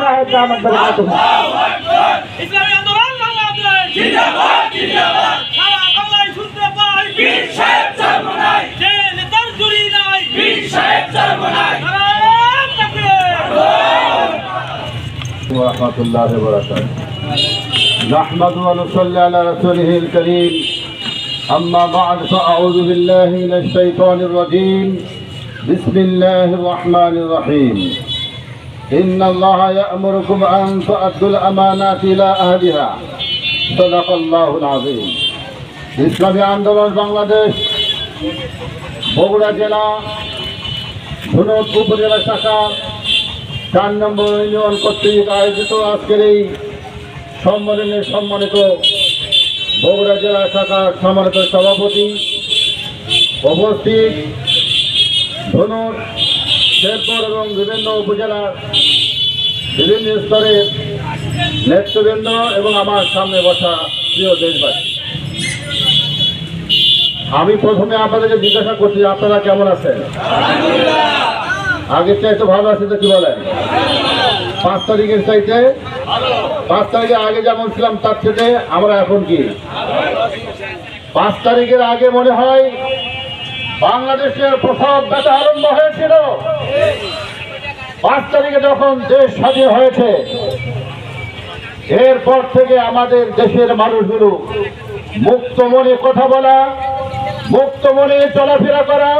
সাহেব দামাত বারাকাতুহু ইসলামী আন্দোলন বাংলাদেশ জিন্দাবাদ জিন্দাবাদ সারা বাংলায় শুনতে পাই বীর সাহেব চরমনাই যে নেতার জুরি নাই বীর সাহেব চরমনাই নারায়ণ তাকবীর ورحمة الله وبركاته نحمد ونصلي على رسوله الكريم أما بعد فأعوذ بالله من الشيطان الرجيم بسم الله الرحمن الرحيم إن الله يأمركم أن تؤدوا الأمانات إلى أهلها صدق الله العظيم ইসলামী আন্দোলন বাংলাদেশ বগুড়া জেলা সুনদ উপজেলা শাখা চার নম্বর ইউনিয়ন কর্তৃক আয়োজিত আজকের এই সম্মেলনে সম্মানিত বগুড়া জেলা শাখার সম্মানিত সভাপতি উপস্থিত ধনুর শেরপুর এবং বিভিন্ন উপজেলার বিভিন্ন স্তরের নেতৃবৃন্দ এবং আমার সামনে বসা প্রিয় দেশবাসী। আমি প্রথমে আপনাদেরকে জিজ্ঞাসা করছি আপনারা কেমন আছেন? আগের চাইতে ভালো আছে তো, কি বলেন? পাঁচ তারিখের চাইতে, পাঁচ তারিখের আগে যেমন ছিলাম, তার থেকে আমরা এখন কি? পাঁচ তারিখের আগে মনে হয় বাংলাদেশের প্রসব ব্যথা আরম্ভ হয়েছিল। পাঁচ তারিখে যখন দেশ স্বাধীন হয়েছে, এরপর থেকে আমাদের দেশের মানুষগুলো মুক্ত মনে কথা বলা, মুক্ত মনে চলাফেরা করা,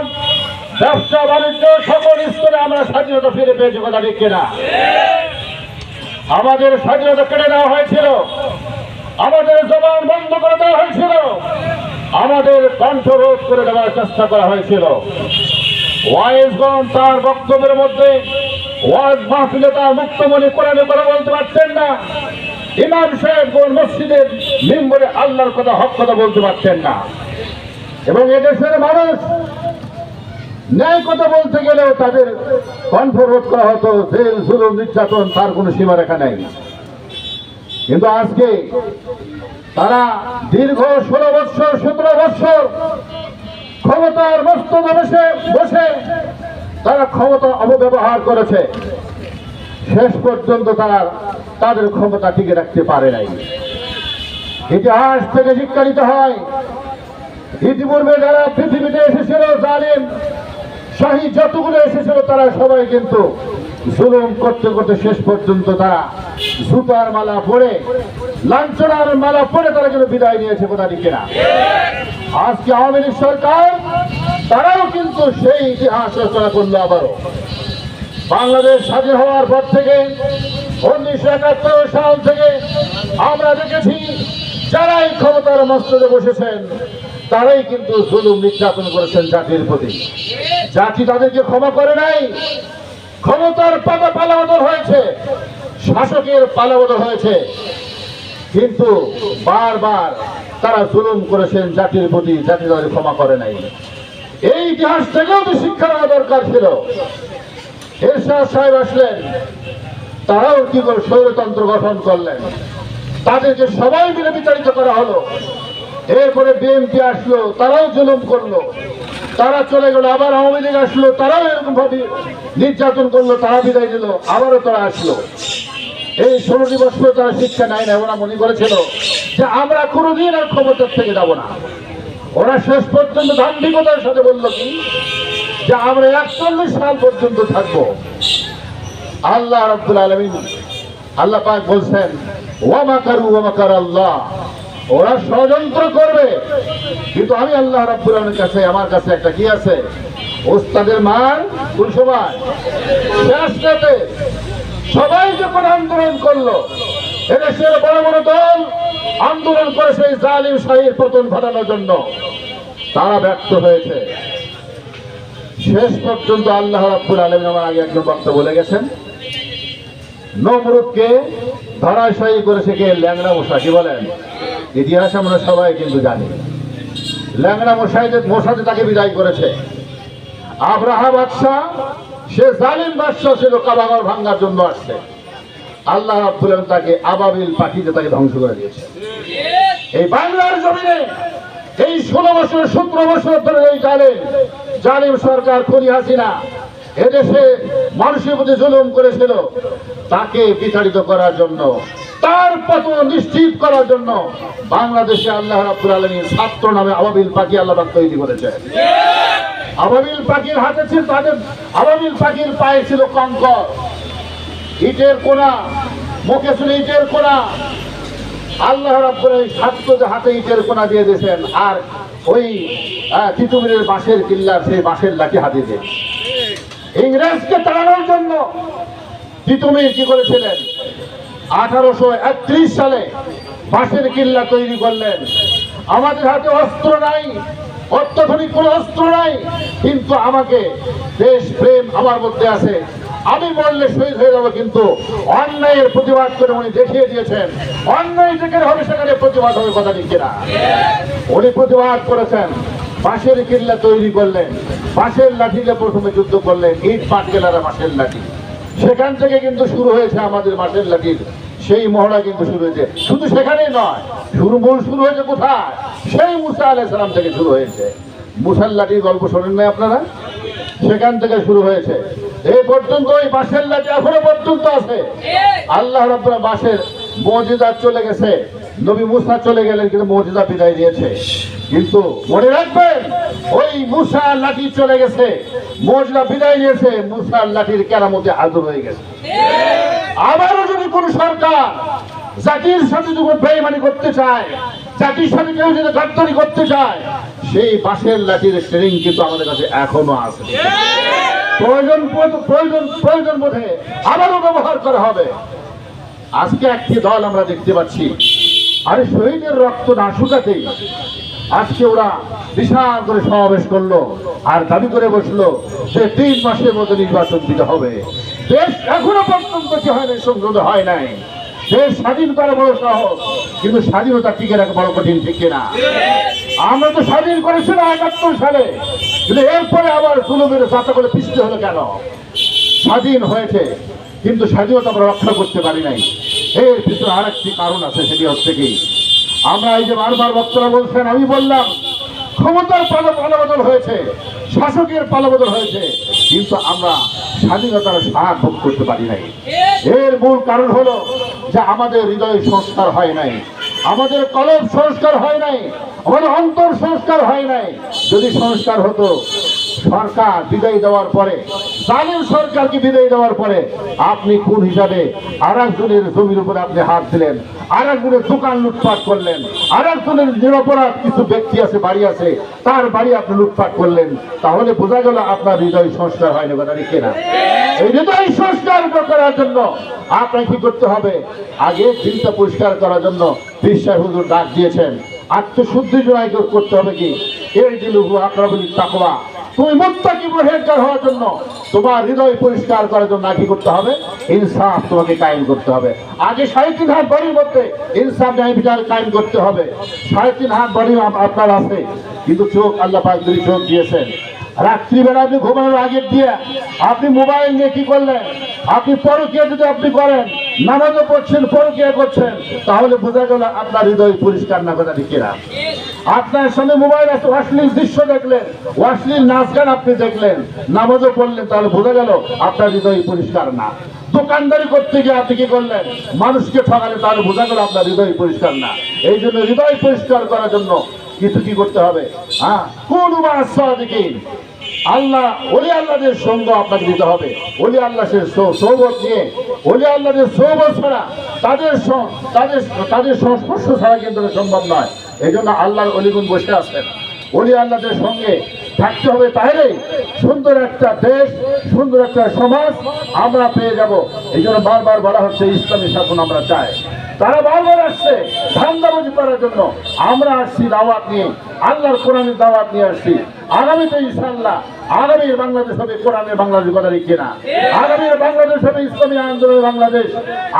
ব্যবসা বাণিজ্য সকল স্তরে আমরা স্বাধীনতা ফিরে পেয়েছি কথা ঠিক কিনা? আমাদের স্বাধীনতা কেড়ে দেওয়া হয়েছিল, আমাদের জবান বন্ধ করে দেওয়া হয়েছিল, আমাদের কণ্ঠরোধ করে দেওয়ার চেষ্টা করা হয়েছিল। ওয়াইজগণ তার বক্তব্যের মধ্যে মাহফিলে তার কথা বলতে না। সাহেব কোন মসজিদের মিম্বরে আল্লাহর কথা কথা বলতে না। এবং মানুষ ন্যায় কথা বলতে গেলেও তাদের রোধ করা হতো নির্যাতন, তার কোনো সীমারেখা নেই। কিন্তু আজকে তারা দীর্ঘ ষোলো বৎসর সতেরো বৎসর ক্ষমতার মস্তদে বসে বসে ক্ষমতা অপব্যবহার করেছে, শেষ পর্যন্ত তারা তাদের ক্ষমতা টিকে রাখতে পারে নাই। ইতিহাস থেকে শিক্ষা নিতে হয়, ইতিপূর্বে যারা পৃথিবীতে এসেছিল জালিম, শাহী যতগুলো এসেছিল তারা সবাই কিন্তু জুলুম করতে করতে শেষ পর্যন্ত তারা জুতার মালা পরে, লাঞ্ছনার মালা পরে তারা কিন্তু বিদায় নিয়েছে কোথা দিকে না? আজকে আওয়ামী লীগ সরকার তারাও কিন্তু সেই ইতিহাস রচনা করল আবারও। বাংলাদেশ স্বাধীন হওয়ার পর থেকে, উনিশশো একাত্তর সাল থেকে আমরা দেখেছি, যারাই ক্ষমতার মস্তদে বসেছেন, তারাই কিন্তু জুলুম নির্যাতন করেছেন জাতির প্রতি। জাতি তাদেরকে ক্ষমা করে নাই, ক্ষমতার পাতা পালাবদল হয়েছে, শাসকের পালাবদল হয়েছে। কিন্তু বারবার তারা জুলুম করেছেন জাতির প্রতি, জাতি তাদের ক্ষমা করে নাই। এই ইতিহাস থেকেও তো শিক্ষা নেওয়া দরকার ছিল। এরশাদ সাহেব আসলেন, তারাও কি করে সৌরতন্ত্র গঠন করলেন? তাদেরকে সবাই মিলে বিতাড়িত করা হলো। এরপরে বিএনপি আসলো, তারাও জুলুম করল। তারা চলে গেল, আবার আওয়ামী লীগ আসলো, তারাও এরকম ভাবে নির্যাতন করল, তারা বিদায় দিল আবারও তারা আসলো। এই ষোলোটি বছর তারা শিক্ষা নেয় না ওরা মনে করেছিল যে আমরা কোনোদিন আর ক্ষমতার থেকে যাব না। ওরা শেষ পর্যন্ত দাম্ভিকতার সাথে বলল কি? যে আমরা একচল্লিশ সাল পর্যন্ত থাকব। আল্লাহ রব্দুল আলমিন আল্লাহ পাক বলছেন ওয়ামাকারু ওয়ামাকার আল্লাহ। ওরা ষড়যন্ত্র করবে। কিন্তু আমি আল্লাহ রব্বুল আলমের কাছে, আমার কাছে একটা কি আছে? ওস্তাদের মার কোন সময়? শেষ সবাই যখন আন্দোলন করল এদেশের বড় বড় দল আন্দোলন করে সেই জালিম শাহীর পতন ঘটানোর জন্য তারা ব্যর্থ হয়েছে। শেষ পর্যন্ত আল্লাহ রাব্বুল আলমিন আমার আগে একজন বক্তা বলে গেছেন, নমরুদকে ধরাশায়ী করেছে কে? ল্যাংড়া মশা, কি বলেন? ইতিহাস আমরা সবাই কিন্তু জানি। ল্যাংড়া মশাইদের মশাতে তাকে বিদায় করেছে। আব্রাহা বাদশাহ, সে জালিম বাদশাহ ছিল কাবাগর ভাঙ্গার জন্য আসছে। আল্লাহ রাব্বুল তাকে আবাবিল পাখিতে তাকে ধ্বংস করে দিয়েছে। এই বাংলার জমিনে এই ষোলো বছর, সতেরো বছর ধরে এই জালিম জালিম সরকার খুনি হাসিনা এদেশে মানুষের প্রতি জুলুম করেছিল। তাকে বিতাড়িত করার জন্য, তার পতন নিশ্চিত করার জন্য বাংলাদেশে আল্লাহ রাব্বুল আলামিন ছাত্র নামে আবাবিল পাখি আল্লাহ তৈরি করেছে। আবাবিল পাখির হাতে ছিল, তাদের আবাবিল পাখির পায়ে ছিল কঙ্কর। ইটের কোনা মুখে ছিল ইটের কোনা আল্লাহ রাব্বুল আলামিন যে হাতে ইটের কোনা দিয়ে দিয়েছেন। আর ওই তিতুমিরের বাঁশের কিল্লার সেই বাঁশের লাঠি হাতে দিয়ে। ইংরেজকে তাড়ানোর জন্য তিতুমির কি করেছিলেন? আঠারোশো একত্রিশ সালে বাঁশের কিল্লা তৈরি করলেন। আমাদের হাতে অস্ত্র নাই, অত্যাধুনিক কোনো অস্ত্র নাই, কিন্তু আমাকে দেশ, প্রেম আমার মধ্যে আছে। আমি বললে শহীদ হয়ে যাব কিন্তু অন্যায়ের প্রতিবাদ করে উনি দেখিয়ে দিয়েছেন, অন্যায় যেখানে হবে সেখানে প্রতিবাদ হবে কথা ঠিক কিনা? উনি প্রতিবাদ করেছেন, বাঁশের কিল্লা তৈরি করলেন, বাঁশের লাঠিতে প্রথমে যুদ্ধ করলেন, ইট পাটকেলারা বাঁশের লাঠি। সেখান থেকে কিন্তু শুরু হয়েছে আমাদের বাঁশের লাঠির, সেই মহড়া কিন্তু শুরু হয়েছে। শুধু সেখানেই নয় শুরু মূল শুরু হয়েছে কোথায়? সেই মুসা আলাই সালাম থেকে শুরু হয়েছে। মুসার লাঠির গল্প শোনেন নাই আপনারা? সেখান থেকে শুরু হয়েছে। এই পর্যন্ত ওই বাঁশের লাঠি এখনও পর্যন্ত আছে। আল্লাহ রব্বুল বাঁশের মজিদা চলে গেছে। নবী মুসা চলে গেলেন, কিন্তু মজিদা বিদায় দিয়েছে কিন্তু মনে রাখবেন, ওই মুসার লাঠি চলে গেছে। মজিদা বিদায় দিয়েছে মুসার লাঠির কেরামতে আদর হয়ে গেছে। আবারও যদি কোন সরকার জাতির সাথে যদি বেইমানি করতে চায় জাতির সাথে কেউ যদি গাদ্দারি করতে চায়, সেই বাঁশের লাঠির ট্রেনিং কিন্তু আমাদের কাছে এখনও আছে। প্রয়োজন প্রয়োজন প্রয়োজন বোধে আবারও ব্যবহার করা হবে। আজকে একটি দল আমরা দেখতে পাচ্ছি। আরে শহীদের রক্ত না শুকাতেই আজকে ওরা বিশাল করে সমাবেশ করল আর দাবি করে বসল যে তিন মাসের মধ্যে নির্বাচন দিতে হবে। দেশ এখনও পর্যন্ত কি হয় নাই সংসদ হয় নাই। দেশ স্বাধীন করা বড় সহজ, কিন্তু স্বাধীনতা টিকে রাখা বড় কঠিন, ঠিক কিনা? আমরা তো স্বাধীন করেছিলাম একাত্তর সালে। কিন্তু এরপরে আবার জুলুমের যাতা করে পিছতে হলো কেন? স্বাধীন হয়েছে, কিন্তু স্বাধীনতা আমরা রক্ষা করতে পারি নাই। এর পিছনে আরেকটি কারণ আছে, সেটি হচ্ছে কি? আমরা এই যে বারবার বক্তরা বলছেন, আমি বললাম, ক্ষমতার পালা পালাবদল হয়েছে, শাসকের পালাবদল হয়েছে, কিন্তু আমরা স্বাধীনতার স্বাদ ভোগ করতে পারি নাই। এর মূল কারণ হলো যে আমাদের হৃদয় সংস্কার হয় নাই। আমাদের কলম সংস্কার হয় নাই, আমাদের অন্তর সংস্কার হয় নাই। যদি সংস্কার হতো, সরকার বিদায় দেওয়ার পরে, জালিম সরকারকে বিদায় দেওয়ার পরে, আপনি কোন হিসাবে আর একজনের জমির উপরে আপনি হাত দিলেন আর একজনের দোকান লুটপাট করলেন আর একজনের নিরপরাধ কিছু ব্যক্তি আছে, বাড়ি আছে, তার বাড়ি আপনি লুটপাট করলেন, তাহলে বোঝা গেল আপনার হৃদয় সংস্কার হয়নি কথা না এই হৃদয় সংস্কার করার জন্য আপনাকে কি করতে হবে? আগে চিন্তা পরিষ্কার করার জন্য বিশ্বাস হুজুর ডাক দিয়েছেন। আত্মশুদ্ধি জয় করতে হবে কি? এই দিলুহু আকরাবুল তাকওয়া, তুমি মুত্তাকি পরহেজগার হওয়ার জন্য তোমার হৃদয় পরিষ্কার করার জন্য কি করতে হবে? ইনসাফ তোমাকে কায়েম করতে হবে। আগে সাড়ে তিন হাত বাড়ির মধ্যে ইনসাফ, ন্যায় বিচার কায়েম করতে হবে। সাড়ে তিন হাত বাড়ি আপ- আপনার আছে, কিন্তু চোখ আল্লাহ পাক দুই চোখ দিয়েছেন। রাত্রিবেলা আপনি ঘুমানোর আগে দিয়ে আপনি মোবাইল নিয়ে কি করলেন? আপনি পরকিয়া যদি আপনি করেন নামাজও পড়ছেন পরকিয়া করছেন, তাহলে বোঝা গেল আপনার হৃদয় পরিষ্কার না কথা ঠিক না আপনার সামনে মোবাইল আছে, অশ্লীল দৃশ্য দেখলেন, অশ্লীল নাচ গান আপনি দেখলেন, নামাজও পড়লেন, তাহলে বোঝা গেল আপনার হৃদয় পরিষ্কার না। দোকানদারি করতে গিয়ে আপনি কি করলেন? মানুষকে ঠকালে তাহলে বোঝা গেল আপনার হৃদয় পরিষ্কার না। এই জন্য হৃদয় পরিষ্কার করার জন্য কিছু কি করতে হবে? হ্যাঁ কোন দিকে আল্লাহ, ওলি আল্লাহদের সঙ্গ আপনাকে দিতে হবে। ওলি আল্লাহ সে সৌ- সৌবত নিয়ে, ওলি আল্লাহদের সৌবত ছাড়া তাদের তাদের তাদের সংস্পর্শ ছাড়া কিন্তু সম্ভব নয়। এই জন্য আল্লাহর অলিগুন বসে আছেন। ওলি আল্লাহদের সঙ্গে থাকতে হবে তাহলে সুন্দর একটা দেশ, সুন্দর একটা সমাজ আমরা পেয়ে যাব। এই জন্য বারবার বলা হচ্ছে, ইসলামী শাসন আমরা চাই। তারা বারবার আসছে, ধান্দাবাজি করার জন্য। আমরা আসছি দাওয়াত নিয়ে, আল্লাহর কোরআনের দাওয়াত নিয়ে আসছি। আগামীতে ইনশাল্লাহ আগামীর বাংলাদেশ হবে কোরআনের বাংলাদেশ, কথা লিখছে না আগামীর বাংলাদেশ হবে ইসলামী আন্দোলনের বাংলাদেশ।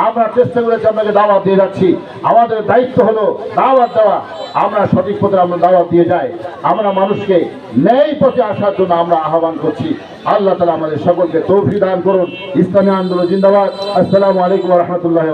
আমরা চেষ্টা করেছি আপনাকে দাওয়াত দিয়ে যাচ্ছি। আমাদের দায়িত্ব হলো দাওয়াত দেওয়া। আমরা সঠিক পথে আমরা দাওয়াত দিয়ে যাই। আমরা মানুষকে ন্যায় পথে আসার জন্য আমরা আহ্বান করছি। আল্লাহ তালা আমাদের সকলকে তৌফি দান করুন। ইসলামী আন্দোলন জিন্দাবাদ। আসসালামু আলাইকুম রহমতুল্লাহ